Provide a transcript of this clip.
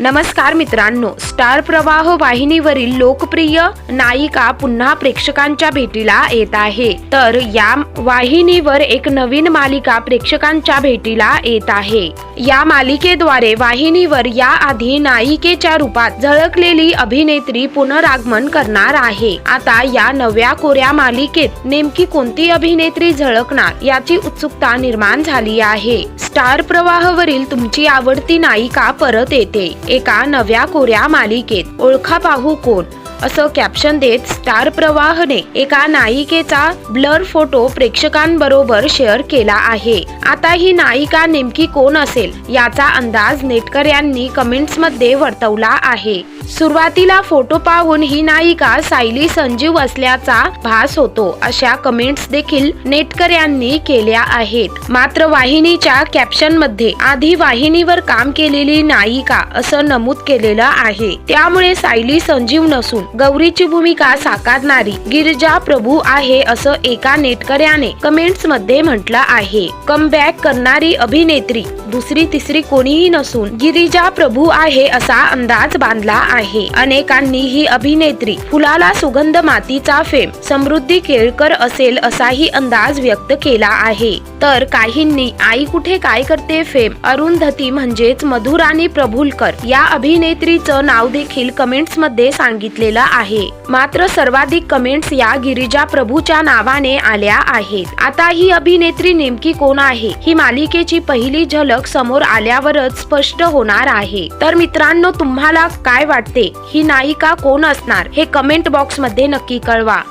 नमस्कार मित्रांनो स्टार प्रवाह वाहिनीवरील लोकप्रिय नायिका पुन्हा प्रेक्षकांच्या भेटीला येत आहे. तर या वाहिनीवर एक नवीन मालिका प्रेक्षकांच्या भेटीला येत आहे. या मालिकेद्वारे वाहिनीवर याआधी नायिकेच्या रूपात झळकलेली अभिनेत्री पुनरागमन करणार आहे. आता या नव्या कोऱ्या मालिकेत नेमकी कोणती अभिनेत्री झळकणार याची उत्सुकता निर्माण झाली आहे. स्टार प्रवाहवरील तुमची आवडती नायिका परत येते. एका नव्या कोऱ्या मालिकेत ओळखा पाहू कोण? असं कॅप्शन देत स्टार प्रवाहने एका नायिकेचा ब्लर फोटो प्रेक्षकांबरोबर शेअर केला आहे. आता ही नायिका नेमकी कोण असेल? याचा अंदाज नेटकऱ्यांनी कमेंट्समध्ये वर्तवला आहे. सुरुवातीला फोटो पाहून ही नायिका सायली संजीव असल्याचा भास होतो. अशा कमेंट्स देखील नेटकऱ्यांनी केल्या आहेत. मात्र वाहिनीच्या कॅप्शनमध्ये आधी वाहिनीवर काम केलेली नायिका असं नमूद केलेलं आहे. त्यामुळे सायली संजीव नसून गौरीची भूमिका साकारणारी गिरिजा प्रभू आहे असं एका नेटकऱ्याने कमेंट्समध्ये म्हटलं आहे. कमबॅक करणारी अभिनेत्री दुसरी तिसरी कोणीही नसून गिरिजा प्रभू आहे असा अंदाज बांधला आहे अनेकांनी ही अभिनेत्री फुलाला सुगंध मातीचा फेम समृद्धी केळकर असेल असाही अंदाज व्यक्त केला आहे. तर काहींनी आई कुठे काय करते फेम? अरुंधती म्हणजेच मधुराणी प्रभुलकर या अभिनेत्रीचं नाव देखील कमेंट्समध्ये सांगितलेलं आहे. मात्र सर्वाधिक कमेंट्स या गिरिजा प्रभूच्या नावाने आल्या आहेत. आता ही अभिनेत्री नेमकी कोण आहे? ही मालिकेची पहिली झलक समोर आल्यावरच स्पष्ट होणार आहे. तर मित्रांनो तुम्हाला काय वाटत? ही नायिका कोण असणार हे कमेंट बॉक्समध्ये नक्की कळवा.